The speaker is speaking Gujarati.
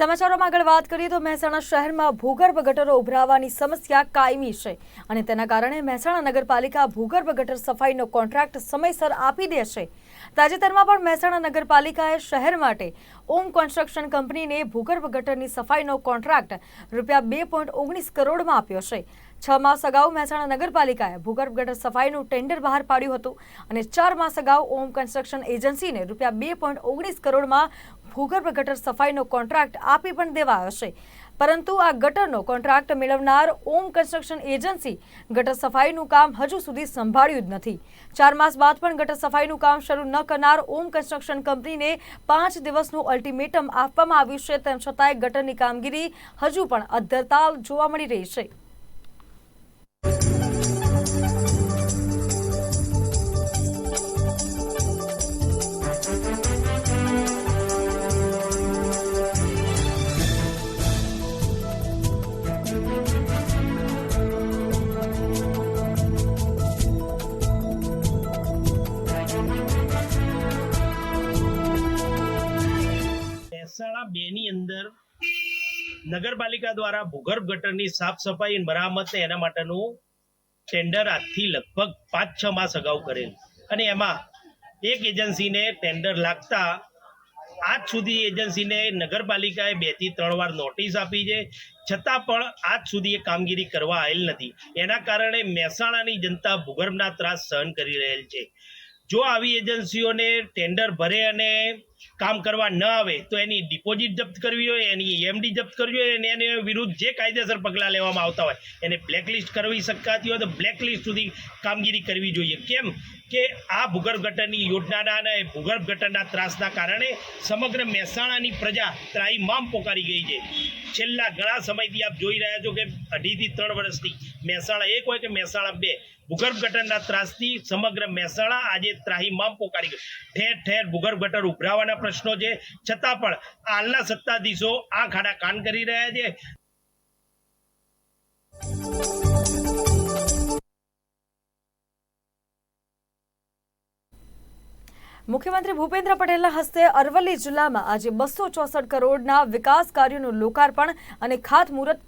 સમાચારોમાં આગળ વાત કરીએ તો મહેસાણા શહેરમાં ભૂગર્ભ ગટરો ઉભરાવાની સમસ્યા કાયમી છે અને તેના કારણે મહેસાણા નગરપાલિકા ભૂગર્ભ ગટર સફાઈનો કોન્ટ્રાક્ટ સમયસર આપી દેશે. તાજેતરમાં પણ મહેસાણા નગરપાલિકાએ શહેર માટે ઓમ કન્સ્ટ્રક્શન કંપનીને ભૂગર્ભ ગટરની સફાઈનો કોન્ટ્રાક્ટ રૂપિયા બે પોઈન્ટ ઓગણીસ કરોડમાં આપ્યો છે. છ માસ અગાઉ મહેસાણા નગરપાલિકાએ ભૂગર્ભ ગટર સફાઈનું ટેન્ડર બહાર પાડ્યું હતું અને ચાર માસ અગાઉ ઓમ કન્સ્ટ્રક્શન એજન્સીને રૂપિયા બે પોઈન્ટ ઓગણીસ કરોડમાં ભૂગર્ભ ગટર સફાઈનો કોન્ટ્રાક્ટ આપી પણ દેવાયો છે. પરંતુ આ ગટરનો કોન્ટ્રાક્ટ મેળવનાર ઓમ કન્સ્ટ્રક્શન એજન્સી ગટર સફાઈનું કામ હજુ સુધી સંભાળ્યું જ નથી. ચાર માસ બાદ પણ ગટર સફાઈનું કામ શરૂ ન કરનાર ઓમ કન્સ્ટ્રક્શન કંપનીને પાંચ દિવસનું અલ્ટિમેટમ આપવામાં આવ્યું છે. તેમ છતાંય ગટરની કામગીરી હજુ પણ અધ્ધરતાલ જોવા મળી રહી છે. મહેસાણા બે ની અંદર નગરપાલિકા દ્વારા ભૂગર્ભ ગટરની સાફ સફાઈ મરામત એના માટેનું ટેન્ડર આજથી લગભગ પાંચ છ માસ અગાઉ કરેલ. અને એમાં એક એજન્સીને ટેન્ડર લાગતા આજ સુધી એજન્સીને નગરપાલિકાએ બેથી ત્રણ વાર નોટિસ આપી છે. છતાં પણ આજ સુધી એ કામગીરી કરવા આવેલ નથી. એના કારણે મહેસાણાની જનતા ભૂગર્ભના ત્રાસ સહન કરી રહેલ છે. જો આવી એજન્સીઓને ટેન્ડર ભરે અને કામ કરવા ન આવે તો એની ડિપોઝિટ જપ્ત કરવી હોય, એની એમડી જપ્ત કરવી હોય અને એને વિરુદ્ધ જે કાયદેસર પગલાં લેવામાં આવતા હોય, એને બ્લેકલિસ્ટ કરવી શકાતી હોય તો બ્લેકલિસ્ટ સુધી કામગીરી કરવી જોઈએ. કેમ કે આ ભૂગર્ભ યોજનાના અને ભૂગર્ભ ત્રાસના કારણે સમગ્ર મહેસાણાની પ્રજા ત્રાહીમામ પોકારી ગઈ છે. છેલ્લા ઘણા સમયથી આપ જોઈ રહ્યા છો કે અઢીથી ત્રણ વર્ષથી મહેસાણા એક હોય કે મહેસાણા બે ભૂગર્ભ ગટરના ત્રાસથી સમગ્ર મહેસાણા આજે ત્રાહીમામ પોકારી ગયું. ઠેર ઠેર ભૂગર્ભ ગટર ઉભરાવાના પ્રશ્નો છે. છતાં પણ હાલના સત્તાધીશો આ ખાડા કાન કરી રહ્યા છે. મુખ્યમંત્રી ભૂપેન્દ્ર પટેલના હસ્તે અરવલ્લી જિલ્લામાં આજે બસો ચોસઠ કરોડના વિકાસ કાર્યોનું લોકાર્પણ અને ખાતમુહૂર્ત